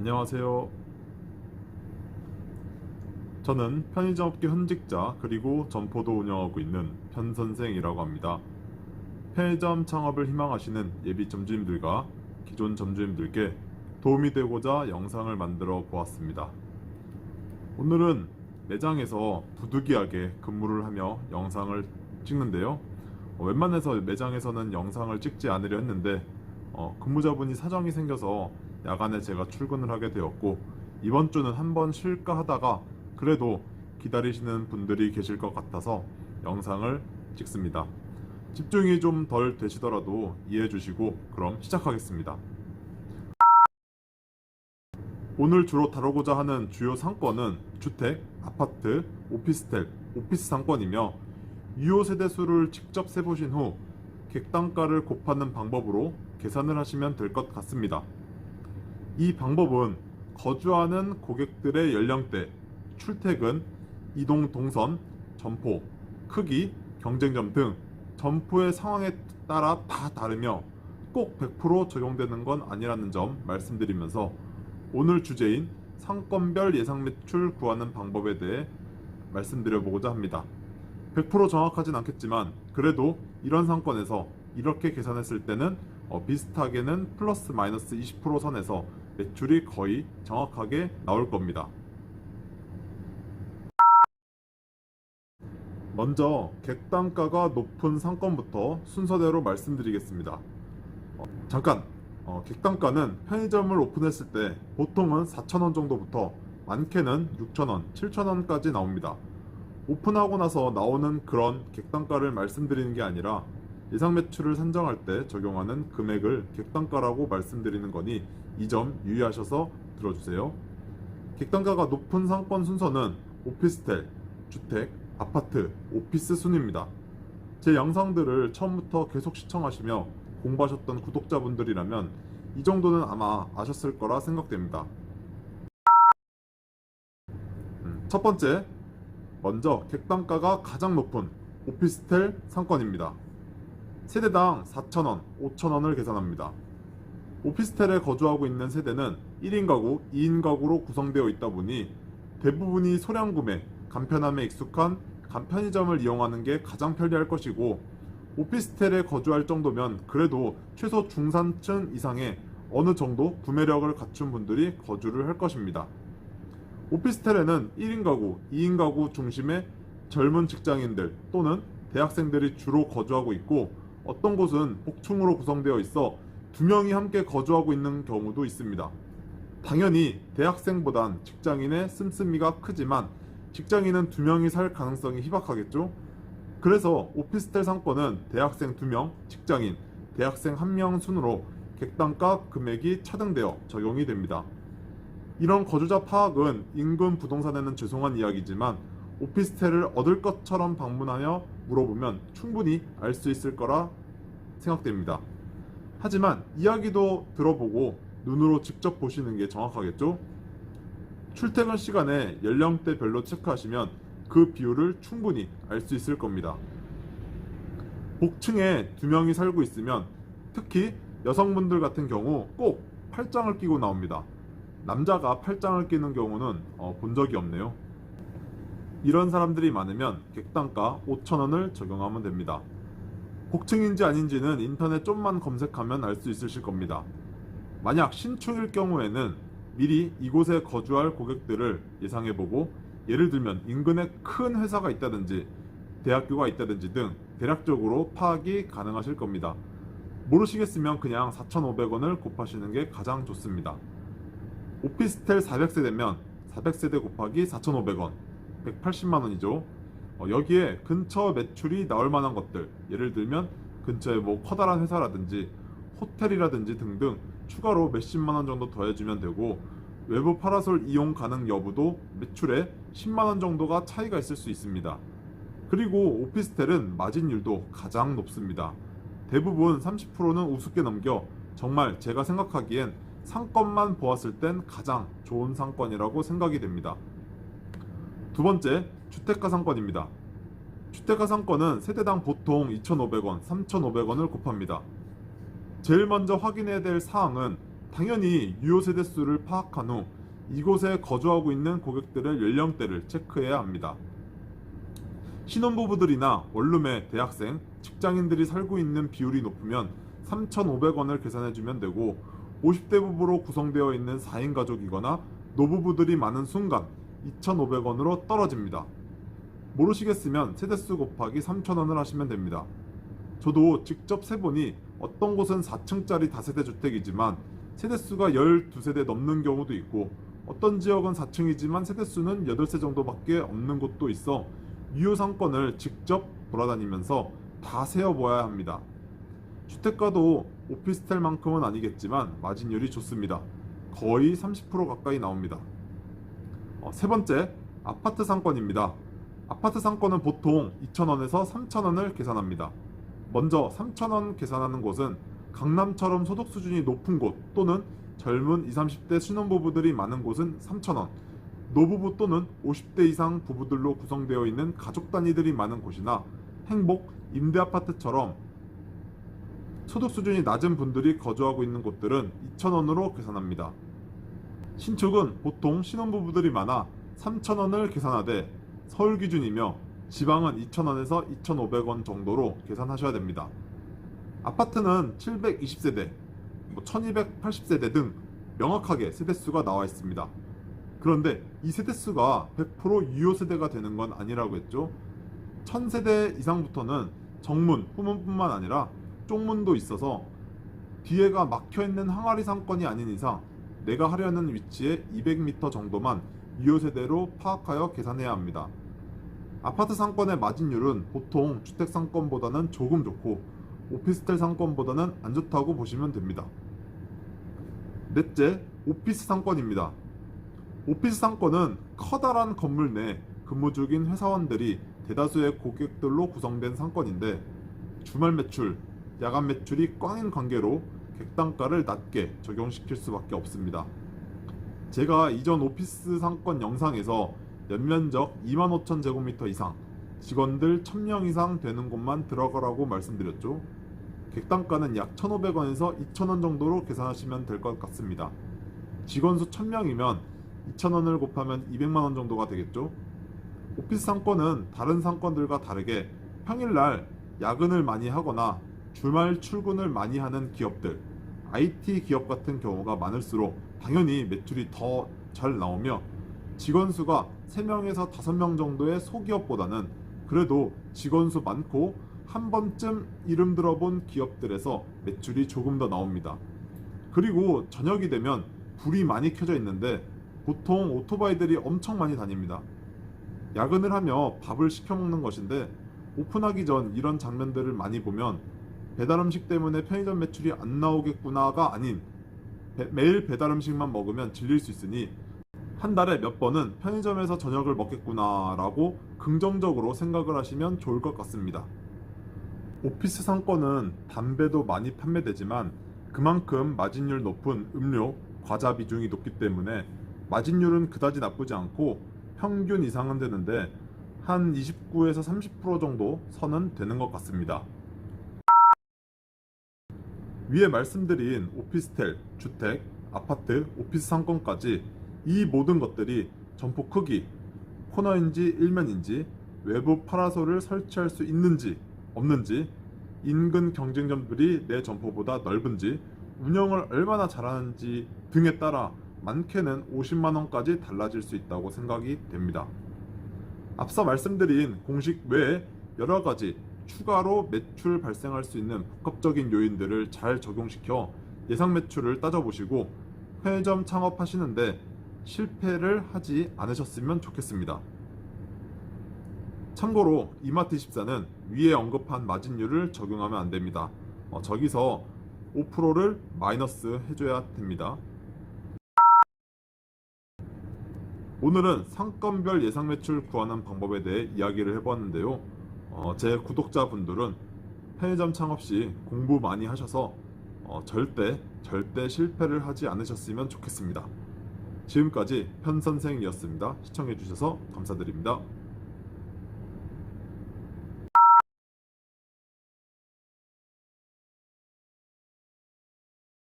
안녕하세요. 저는 편의점업계 현직자 그리고 점포도 운영하고 있는 편선생이라고 합니다. 편의점 창업을 희망하시는 예비 점주님들과 기존 점주님들께 도움이 되고자 영상을 만들어 보았습니다. 오늘은 매장에서 부득이하게 근무를 하며 영상을 찍는데요. 어, 웬만해서 매장에서는 영상을 찍지 않으려 했는데 어, 근무자분이 사정이 생겨서 야간에 제가 출근을 하게 되었고 이번 주는 한번 쉴까 하다가 그래도 기다리시는 분들이 계실 것 같아서 영상을 찍습니다. 집중이 좀 덜 되시더라도 이해해 주시고 그럼 시작하겠습니다. 오늘 주로 다루고자 하는 주요 상권은 주택, 아파트, 오피스텔, 오피스 상권이며 유효 세대 수를 직접 세보신 후 객단가를 곱하는 방법으로 계산을 하시면 될 것 같습니다. 이 방법은 거주하는 고객들의 연령대, 출퇴근, 이동 동선, 점포, 크기, 경쟁점 등 점포의 상황에 따라 다 다르며 꼭 100% 적용되는 건 아니라는 점 말씀드리면서 오늘 주제인 상권별 예상 매출 구하는 방법에 대해 말씀드려보고자 합니다. 100% 정확하진 않겠지만 그래도 이런 상권에서 이렇게 계산했을 때는 어, 비슷하게는 플러스 마이너스 20% 선에서 매출이 거의 정확하게 나올 겁니다. 먼저 객단가가 높은 상권부터 순서대로 말씀드리겠습니다. 어, 잠깐 어, 객단가는 편의점을 오픈했을 때 보통은 4,000원 정도부터 많게는 6,000원, 7,000원까지 나옵니다. 오픈하고 나서 나오는 그런 객단가를 말씀드리는 게 아니라 예상 매출을 산정할 때 적용하는 금액을 객단가라고 말씀드리는 거니 이 점 유의하셔서 들어주세요. 객단가가 높은 상권 순서는 오피스텔, 주택, 아파트, 오피스 순입니다. 제 영상들을 처음부터 계속 시청하시며 공부하셨던 구독자분들이라면 이 정도는 아마 아셨을 거라 생각됩니다. 음, 첫 번째, 먼저 객단가가 가장 높은 오피스텔 상권입니다. 세대당 4,000원, 5,000원을 계산합니다. 오피스텔에 거주하고 있는 세대는 1인 가구, 2인 가구로 구성되어 있다 보니 대부분이 소량 구매, 간편함에 익숙한 간편의점을 이용하는 게 가장 편리할 것이고 오피스텔에 거주할 정도면 그래도 최소 중산층 이상의 어느 정도 구매력을 갖춘 분들이 거주를 할 것입니다. 오피스텔에는 1인 가구, 2인 가구 중심의 젊은 직장인들 또는 대학생들이 주로 거주하고 있고 어떤 곳은 복층으로 구성되어 있어 두 명이 함께 거주하고 있는 경우도 있습니다. 당연히 대학생보단 직장인의 씀씀이가 크지만 직장인은 두 명이 살 가능성이 희박하겠죠? 그래서 오피스텔 상권은 대학생 2명, 직장인, 대학생 1명 순으로 객단가 금액이 차등되어 적용이 됩니다. 이런 거주자 파악은 인근 부동산에는 죄송한 이야기지만 오피스텔을 얻을 것처럼 방문하여 물어보면 충분히 알 수 있을 거라 생각됩니다. 하지만 이야기도 들어보고 눈으로 직접 보시는 게 정확하겠죠? 출퇴근 시간에 연령대별로 체크하시면 그 비율을 충분히 알 수 있을 겁니다. 복층에 두 명이 살고 있으면 특히 여성분들 같은 경우 꼭 팔짱을 끼고 나옵니다. 남자가 팔짱을 끼는 경우는 어, 본 적이 없네요. 이런 사람들이 많으면 객단가 5,000원을 적용하면 됩니다. 복층인지 아닌지는 인터넷 좀만 검색하면 알 수 있으실 겁니다. 만약 신축일 경우에는 미리 이곳에 거주할 고객들을 예상해보고 예를 들면 인근에 큰 회사가 있다든지 대학교가 있다든지 등 대략적으로 파악이 가능하실 겁니다. 모르시겠으면 그냥 4,500원을 곱하시는 게 가장 좋습니다. 오피스텔 400세대면 400세대 곱하기 4,500원, 180만 원이죠. 어, 여기에 근처 매출이 나올 만한 것들, 예를 들면 근처에 뭐 커다란 회사라든지 호텔이라든지 등등 추가로 몇십만 원 정도 더해주면 되고 외부 파라솔 이용 가능 여부도 매출에 10만 원 정도가 차이가 있을 수 있습니다. 그리고 오피스텔은 마진율도 가장 높습니다. 대부분 30%는 우습게 넘겨 정말 제가 생각하기엔 상권만 보았을 땐 가장 좋은 상권이라고 생각이 됩니다. 두 번째, 주택가 상권입니다. 주택가 상권은 세대당 보통 2,500원, 3,500원을 곱합니다. 제일 먼저 확인해야 될 사항은 당연히 유효 세대 수를 파악한 후 이곳에 거주하고 있는 고객들의 연령대를 체크해야 합니다. 신혼부부들이나 원룸에 대학생, 직장인들이 살고 있는 비율이 높으면 3,500원을 계산해주면 되고 50대 부부로 구성되어 있는 4인 가족이거나 노부부들이 많은 순간 2,500원으로 떨어집니다. 모르시겠으면 세대수 곱하기 3,000원을 하시면 됩니다. 저도 직접 세보니 어떤 곳은 4층짜리 다세대 주택이지만 세대수가 12세대 넘는 경우도 있고 어떤 지역은 4층이지만 세대수는 8세 정도밖에 없는 곳도 있어 유효 상권을 직접 돌아다니면서 다 세어보아야 합니다. 주택가도 오피스텔만큼은 아니겠지만 마진율이 좋습니다. 거의 30% 가까이 나옵니다. 어, 세 번째, 아파트 상권입니다. 아파트 상권은 보통 2,000원에서 3,000원을 계산합니다. 먼저 3,000원 계산하는 곳은 강남처럼 소득 수준이 높은 곳 또는 젊은 20, 30대 신혼부부들이 많은 곳은 3,000원, 노부부 또는 50대 이상 부부들로 구성되어 있는 가족 단위들이 많은 곳이나 행복, 임대 아파트처럼 소득 수준이 낮은 분들이 거주하고 있는 곳들은 2,000원으로 계산합니다. 신축은 보통 신혼부부들이 많아 3,000원을 계산하되 서울 기준이며 지방은 2,000원에서 2,500원 정도로 계산하셔야 됩니다. 아파트는 720세대, 1280세대 등 명확하게 세대수가 나와 있습니다. 그런데 이 세대수가 100% 유효 세대가 되는 건 아니라고 했죠. 1000세대 이상부터는 정문, 후문뿐만 아니라 쪽문도 있어서 뒤에가 막혀 있는 항아리 상권이 아닌 이상 내가 하려는 위치에 200m 정도만 유효 세대로 파악하여 계산해야 합니다. 아파트 상권의 마진율은 보통 주택 상권보다는 조금 좋고 오피스텔 상권보다는 안 좋다고 보시면 됩니다. 넷째, 오피스 상권입니다. 오피스 상권은 커다란 건물 내 근무 중인 회사원들이 대다수의 고객들로 구성된 상권인데 주말 매출, 야간 매출이 꽝인 관계로 객단가를 낮게 적용시킬 수밖에 없습니다. 제가 이전 오피스 상권 영상에서 연면적 2만 5천 제곱미터 이상, 직원들 1000명 이상 되는 곳만 들어가라고 말씀드렸죠. 객단가는 약 1,500원에서 2,000원 정도로 계산하시면 될 것 같습니다. 직원 수 1000명이면 2,000원을 곱하면 200만 원 정도가 되겠죠. 오피스 상권은 다른 상권들과 다르게 평일날 야근을 많이 하거나 주말 출근을 많이 하는 기업들, IT 기업 같은 경우가 많을수록 당연히 매출이 더 잘 나오며 직원 수가 3명에서 5명 정도의 소기업보다는 그래도 직원 수 많고 한 번쯤 이름 들어본 기업들에서 매출이 조금 더 나옵니다. 그리고 저녁이 되면 불이 많이 켜져 있는데 보통 오토바이들이 엄청 많이 다닙니다. 야근을 하며 밥을 시켜 먹는 것인데 오픈하기 전 이런 장면들을 많이 보면 배달 음식 때문에 편의점 매출이 안 나오겠구나가 아닌 배- 매일 배달 음식만 먹으면 질릴 수 있으니 한 달에 몇 번은 편의점에서 저녁을 먹겠구나라고 긍정적으로 생각을 하시면 좋을 것 같습니다. 오피스 상권은 담배도 많이 판매되지만 그만큼 마진율 높은 음료, 과자 비중이 높기 때문에 마진율은 그다지 나쁘지 않고 평균 이상은 되는데 한 29에서 30% 정도 선은 되는 것 같습니다. 위에 말씀드린 오피스텔, 주택, 아파트, 오피스 상권까지 이 모든 것들이 점포 크기, 코너인지 일면인지, 외부 파라솔을 설치할 수 있는지 없는지, 인근 경쟁점들이 내 점포보다 넓은지, 운영을 얼마나 잘하는지 등에 따라 많게는 50만 원까지 달라질 수 있다고 생각이 됩니다. 앞서 말씀드린 공식 외에 여러 가지 추가로 매출 발생할 수 있는 복합적인 요인들을 잘 적용시켜 예상 매출을 따져보시고 편의점 창업하시는데 실패를 하지 않으셨으면 좋겠습니다. 참고로 이마트24는 위에 언급한 마진율을 적용하면 안 됩니다. 어, 저기서 5%를 마이너스 해줘야 됩니다. 오늘은 상권별 예상 매출 구하는 방법에 대해 이야기를 해보았는데요. 어, 제 구독자분들은 편의점 창업 시 공부 많이 하셔서 어, 절대 절대 실패를 하지 않으셨으면 좋겠습니다. 지금까지 편선생이었습니다. 시청해주셔서 감사드립니다.